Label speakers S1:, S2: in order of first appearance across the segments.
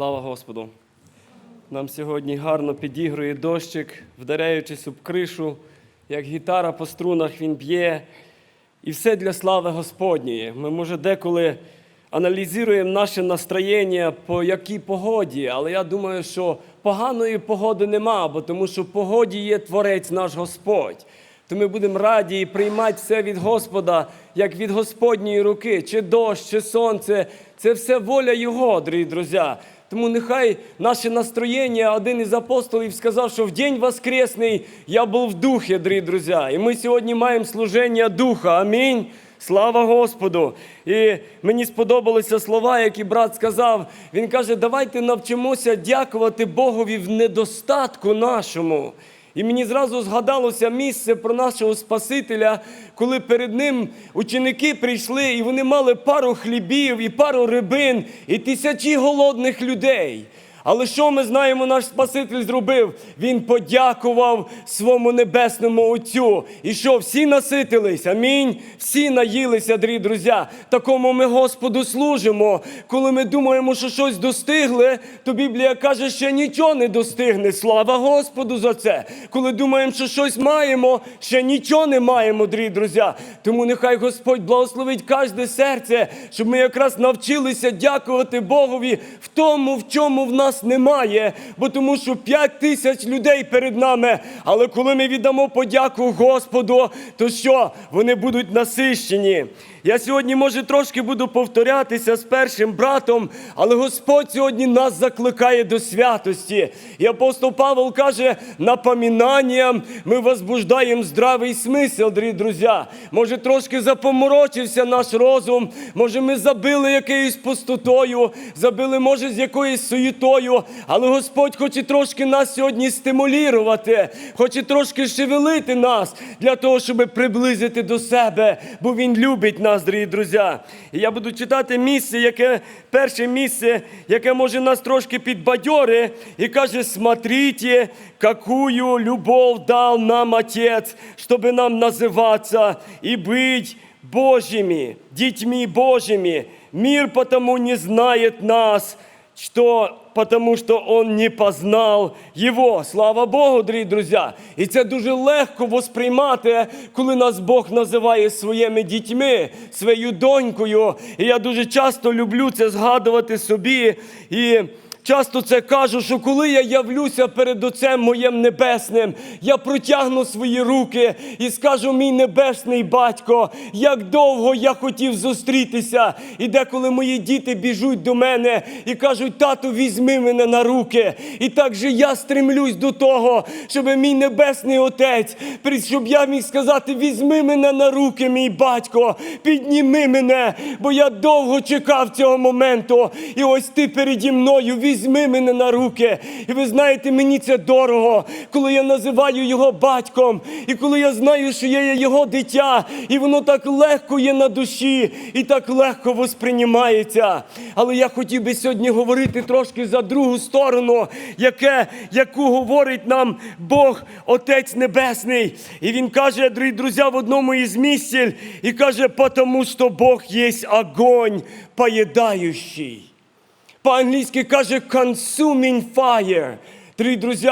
S1: Слава Господу! Нам сьогодні гарно підігрує дощик, вдаряючись об кришу, як гітара по струнах він б'є. І все для слави Господньої. Ми, може, деколи аналізуємо наше настроєння по якій погоді, але я думаю, що поганої погоди нема, бо тому що в погоді є Творець наш Господь. То ми будемо раді і приймати все від Господа, як від Господньої руки, чи дощ, чи сонце. Це все воля Його, дорогі друзі. Тому нехай наше настроєння, один із апостолів сказав, що в день воскресний я був в духі, дорогі друзі. І ми сьогодні маємо служення духа. Амінь. Слава Господу! І мені сподобалися слова, які брат сказав. Він каже: давайте навчимося дякувати Богові в недостатку нашому. І мені зразу згадалося місце про нашого Спасителя, коли перед ним ученики прийшли, і вони мали пару хлібів і пару рибин, і тисячі голодних людей. Але що ми знаємо, наш Спаситель зробив? Він подякував своєму небесному Отцю. І що всі наситились? Амінь. Всі наїлися, дорогі друзі. Такому ми Господу служимо. Коли ми думаємо, що щось достигли, то Біблія каже, що нічого не достигне. Слава Господу за це. Коли думаємо, що щось маємо, ще нічого не маємо, дорогі друзі. Тому нехай Господь благословить кожне серце, щоб ми якраз навчилися дякувати Богові в тому, в чому в нас немає. Бо тому що 5 тисяч людей перед нами. Але коли ми віддамо подяку Господу, то що? Вони будуть насищені. Я сьогодні, може, трошки буду повторятися з першим братом, але Господь сьогодні нас закликає до святості. І апостол Павел каже, напоминанням ми возбуждаємо здравий смисл, дорогі друзі. Може, трошки запоморочився наш розум, може, ми забили якоюсь пустотою, забили, може, з якоюсь суєтою, але Господь хоче трошки нас сьогодні стимулювати, хоче трошки шевелити нас для того, щоб приблизити до себе, бо Він любить нас, дорогі друзі. І я буду читати місце, яке перше місце, яке може нас трошки підбадьори, і каже: смотрите, какую любов дал нам Отец, чтобы нам называться и быть Божьими, детьми Божьими. Мир потому не знает нас, что потому що Он не познав Його. Слава Богу, дорогі друзі. І це дуже легко восприймати, коли нас Бог називає своїми дітьми, своєю донькою. І я дуже часто люблю це згадувати собі. І Часто це кажу, що коли я явлюся перед Отцем моїм небесним, я протягну свої руки і скажу, мій небесний батько, як довго я хотів зустрітися. І деколи мої діти біжуть до мене і кажуть, тату, візьми мене на руки. І так же я стремлюсь до того, щоб мій небесний отець, щоб я міг сказати, візьми мене на руки, мій батько, підніми мене, бо я довго чекав цього моменту. І ось ти переді мною візьми мене на руки. І ви знаєте, мені це дорого, коли я називаю його батьком, і коли я знаю, що я є його дитя, і воно так легко є на душі, і так легко восприймається. Але я хотів би сьогодні говорити трошки за другу сторону, яке, яку говорить нам Бог, Отець Небесний. І він каже, дорогі друзі, в одному із місць, і каже, тому що Бог є огонь поїдаючий. По-англійськи каже consuming fire. Три друзі,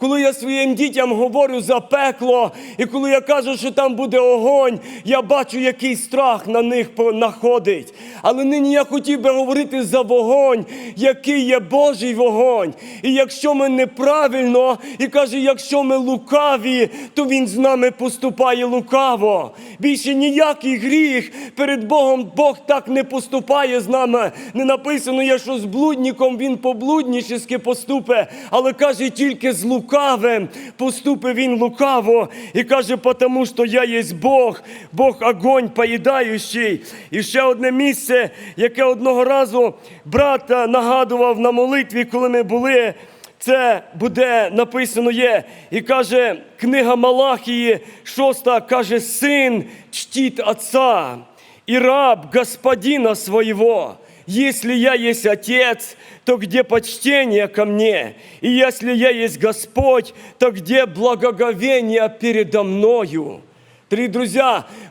S1: коли я своїм дітям говорю за пекло, і коли я кажу, що там буде огонь, я бачу, який страх на них находить. Але нині я хотів би говорити за вогонь, який є Божий вогонь. І якщо ми неправильно, і каже, якщо ми лукаві, то він з нами поступає лукаво. Більше ніякий гріх перед Богом Бог так не поступає з нами. Не написано, є, що з блудником він поблуднішески поступе, але каже, тільки з лукавим поступив він лукаво. І каже, тому що я є Бог, Бог огонь поїдаючий. І ще одне місце, яке одного разу брат нагадував на молитві, коли ми були. Це буде написано є. І каже, книга Малахії, шоста, каже, син чтит отца і раб господина своего. Если я есть Отец, то где почтение ко мне? И если я есть Господь, то где благоговение передо мною? Дорогі друзі,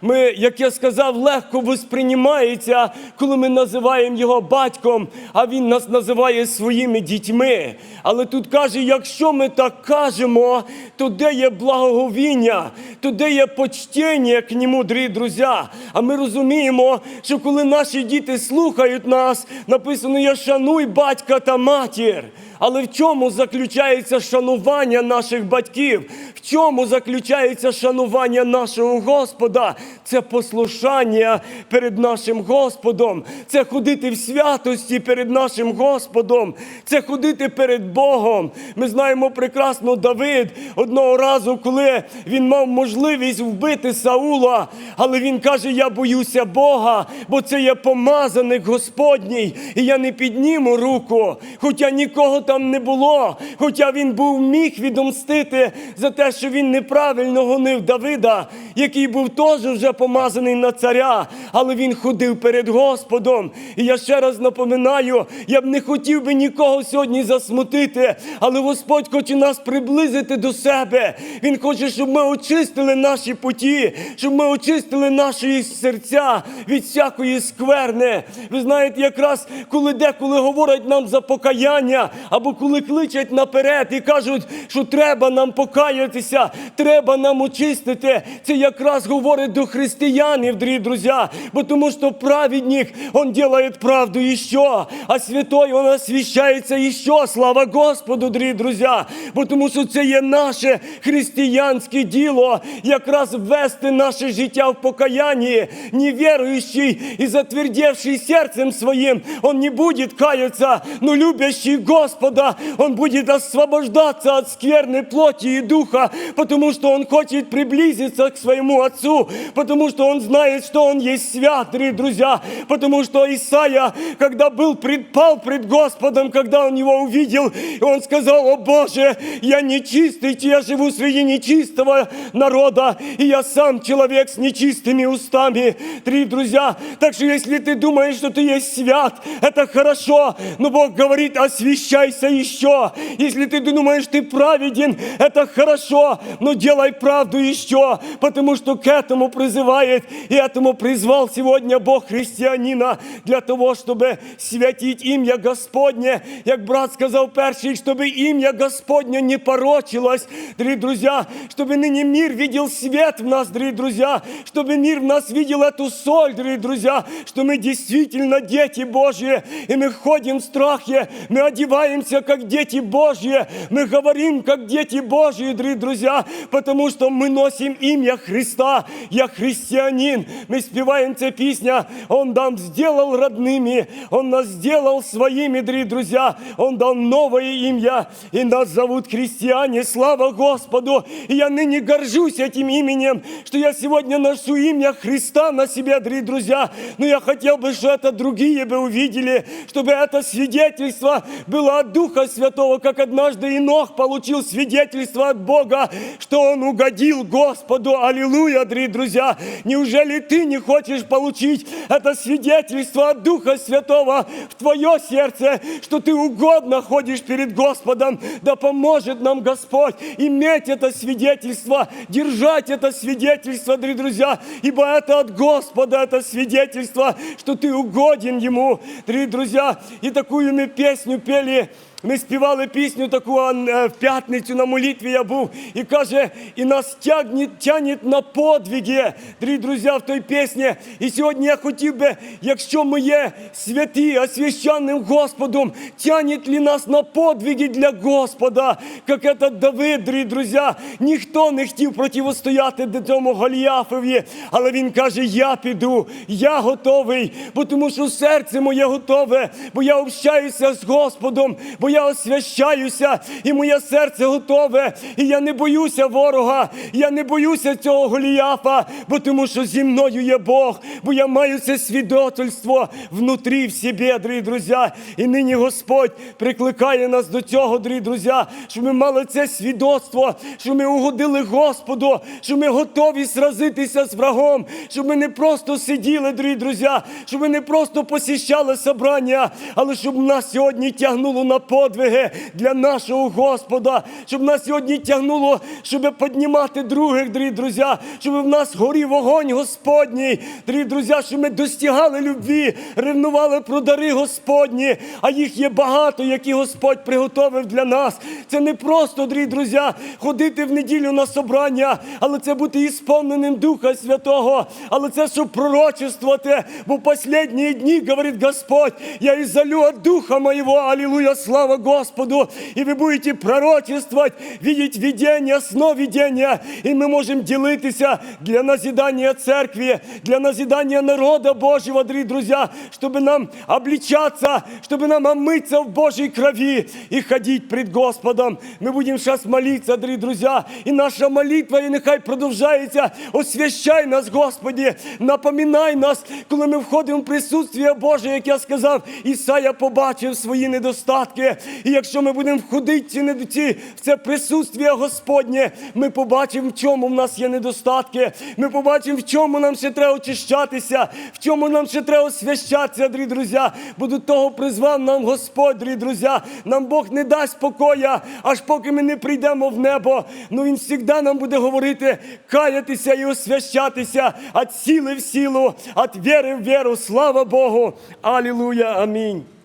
S1: ми, як я сказав, легко восприймається, коли ми називаємо його батьком, а він нас називає своїми дітьми. Але тут каже, якщо ми так кажемо, то де є благоговіння, то де є почтення к ньому, дорогі друзі. А ми розуміємо, що коли наші діти слухають нас, написано я шануй батька та матір. Але в чому заключається шанування наших батьків? В чому заключається шанування нашого Господа? Це послушання перед нашим Господом, це ходити в святості перед нашим Господом, це ходити перед Богом. Ми знаємо прекрасно Давид одного разу, коли він мав можливість вбити Саула, але він каже: Я боюся Бога, бо це є помазаник Господній, і я не підніму руку, хоча нікого там не було, хоча він був міг відомстити за те, що він неправильно гонив Давида, який був теж вже помазаний на царя, але він ходив перед Господом. І я ще раз напоминаю, я б не хотів би нікого сьогодні засмутити, але Господь хоче нас приблизити до себе. Він хоче, щоб ми очистили наші путі, щоб ми очистили наші серця від всякої скверни. Ви знаєте, якраз коли деколи говорять нам за покаяння, або коли кличуть наперед і кажуть, що треба нам покаятися, треба нам очистити. Це якраз говорить до християнів, дорогі друзі, бо тому що праведник, он делает правду і що, а святой он освящається і що. Слава Господу, дорогі друзі, бо тому що це є наше християнське діло, якраз ввести наше життя в покаянні. Невіруючий і затвердевший серцем своим, он не будет каяться, но любящий Господа, он будет освобождаться от скверной плоти и духа, потому что он хочет приблизиться к своему Отцу, потому что он знает, что он есть свят, дорогие друзья, потому что Исаия, когда был предпал пред Господом, когда он его увидел, и он сказал, о Боже, я нечистый, я живу среди нечистого народа, и я сам человек с нечистыми устами, дорогие друзья, так что если ты думаешь, что ты есть свят, это хорошо, но Бог говорит, освящайся еще, если ты думаешь, ты праведен, это хорошо, но делай правду еще, потому что к этому призывает, и этому призвал сегодня Бог христианина для того, чтобы святить имя Господне, як брат сказав перший, чтобы имя Господне не порочилось, дорогие друзья, чтобы ныне мир видел свет в нас, дорогие друзья, чтобы мир в нас видел эту соль, дорогие друзья, что мы действительно дети Божьи, и мы ходим в страхе, мы одеваемся как дети Божьи, мы говорим как дети Божьи, дорогие друзья, потому что мы носим имя Христа, я христианин, мы спеваем ця песня, Он нам сделал родными, Он нас сделал своими, дорогие друзья, Он дал новое имя, и нас зовут христиане, слава Господу, и я ныне горжусь этим именем, что я сегодня ношу имя Христа на себе, дорогие друзья, но я хотел бы, что это другие бы увидели, чтобы это свидетельство было Духа Святого, как однажды Инох получил свидетельство от Бога, что он угодил Господу. Аллилуйя, дорогие друзья. Неужели ты не хочешь получить это свидетельство от Духа Святого в твое сердце, что ты угодно ходишь перед Господом? Да поможет нам Господь иметь это свидетельство, держать это свидетельство, дорогие друзья, ибо это от Господа, это свидетельство, что ты угоден Ему, дорогие друзья. И такую мы песню пели Ми співали пісню таку а, е, в п'ятницю на молитві я був і каже, і нас тягнет, тягнет на подвиги, дорогі друзі, в той пісні. І сьогодні я хотів би, якщо ми є святі, освященним Господом, тягнет ли нас на подвиги для Господа, як этот Давид, дорогі друзі, ніхто не хотів противостояти цьому Голіафові, але він каже, я піду, я готовий, бо тому що серце моє готове, бо я общаюся з Господом, бо я освящаюся, і моє серце готове, і я не боюся ворога, я не боюся цього Голіафа, бо тому що зі мною є Бог, бо я маю це свідоцтво внутрі в собі, дорогі друзі. І нині Господь прикликає нас до цього, дорогі друзі, щоб ми мали це свідоцтво, що ми угодили Господу, що ми готові сразитися з врагом, щоб ми не просто сиділи, дорогі друзі, щоб ми не просто посіщали собрання, але щоб нас сьогодні тягнуло на подвиги для нашого Господа, щоб нас сьогодні тягнуло, щоб піднімати других, дорогі друзі, щоб в нас горів вогонь Господній, дорогі друзі, щоб ми достигали любві, ревнували про дари Господні, а їх є багато, які Господь приготовив для нас. Це не просто, дорогі друзі, ходити в неділю на собрання, але це бути ісповненим Духа Святого, але це щоб пророчествувати, бо в останні дні, говорить Господь, я изолю от Духа моего, аллилуйя, слава Господу, и вы будете пророчествовать, видеть видение, сновидения, и мы можем делиться для назидания церкви, для назидания народа Божьего, дорогие друзья, чтобы нам обличаться, чтобы нам омыться в Божьей крови и ходить пред Господом. Мы будем сейчас молиться, дорогие друзья, и наша молитва, и нехай продовжається. Освящай нас, Господи, напоминай нас, коли ми входимо в присутствие Боже, як я сказав, Ісая побачив свої недостатки. І якщо ми будемо входити в ці в це присутствие Господнє, ми побачимо, в чому в нас є недостатки. Ми побачимо, в чому нам ще треба очищатися, в чому нам ще треба освящатися, дорогі друзі. Бо до того призвав нам Господь, дорогі друзі. Нам Бог не дасть покоя, аж поки ми не прийдемо в небо. Ну Він завжди нам буде говорити, каятися і освящатися від сили в силу, від віри в віру. Слава Богу! Алілуя! Амінь.